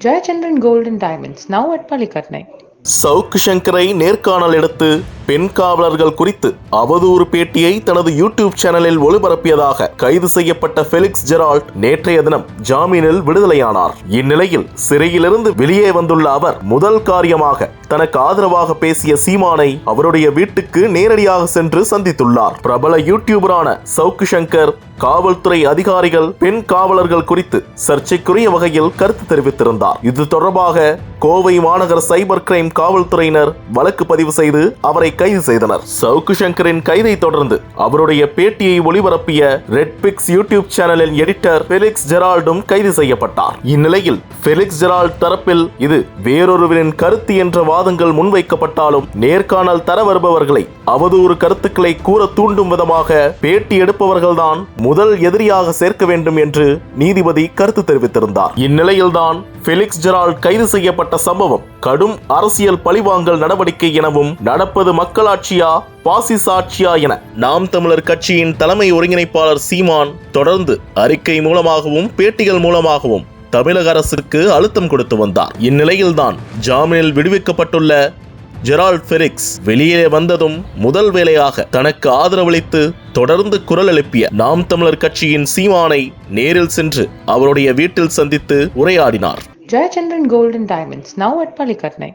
Jayachandran golden diamonds now at பள்ளிக்கட்னை Savukku சங்கரை நேர்காணல் எடுத்து பெண் காவலர்கள் குறித்து அவதூறு பேட்டியை தனது யூடியூப் சேனலில் ஒளிபரப்பியதாக கைது செய்யப்பட்ட ஃபெலிக்ஸ் ஜெரால்ட் நேற்றைய தினம் ஜாமீனில் விடுதலையானார். இந்நிலையில் சிறையிலிருந்து வெளியே வந்துள்ள அவர் முதல் காரியமாக தனக்கு ஆதரவாக பேசிய சீமானை அவருடைய வீட்டுக்கு நேரடியாக சென்று சந்தித்துள்ளார். பிரபல யூடியூபரான சவுக்கு சங்கர் காவல்துறை அதிகாரிகள் பெண் காவலர்கள் குறித்து சர்ச்சைக்குரிய வகையில் கருத்து தெரிவித்திருந்தார். இது தொடர்பாக கோவை மாநகர சைபர் கிரைம் காவல்துறையினர் வழக்கு பதிவு செய்து அவரை கைது செய்தனர். சவுக்கு சங்கரின் கைதை தொடர்ந்து அவருடைய பேட்டியை ஒளிபரப்பிய ரெட் பிக்ஸ் யூடியூப் சேனலின் எடிட்டர் பெலிக்ஸ் ஜெரால்டும் கைது செய்யப்பட்டார். இந்நிலையில் பெலிக்ஸ் ஜெரால்ட் தரப்பில் இது வேறொருவரின் கருத்து என்ற வாதங்கள் முன்வைக்கப்பட்டாலும் நேர்காணல் தர வருபவர்களை அவதூறு கருத்துக்களை கூற தூண்டும் விதமாக பேட்டி எடுப்பவர்கள்தான் முதல் எதிரியாக சேர்க்க வேண்டும் என்று நீதிபதி கருத்து தெரிவித்திருந்தார். இந்நிலையில்தான் ஃபெலிக்ஸ் ஜெரால்ட் கைது செய்யப்பட்ட சம்பவம் கடும் அரசியல் பழிவாங்கல் நடவடிக்கை எனவும் நடப்பது மக்களாட்சியா பாசிச ஆட்சியா என நாம் தமிழர் கட்சியின் தலைமை ஒருங்கிணைப்பாளர் சீமான் தொடர்ந்து அறிக்கை மூலமாகவும் பேட்டிகள் மூலமாகவும் தமிழக அரசுக்கு அழுத்தம் கொடுத்து வந்தார். இந்நிலையில்தான் ஜாமீனில் விடுவிக்கப்பட்டுள்ள ஜெரால்ட் பெரிக்ஸ் வெளியே வந்ததும் முதல் வேலையாக தனக்கு ஆதரவளித்து தொடர்ந்து குரல் எழுப்பிய நாம் தமிழர் கட்சியின் சீமானை நேரில் சென்று அவருடைய வீட்டில் சந்தித்து உரையாடினார். Jayachandran golden diamonds now at பள்ளிக்கட்னை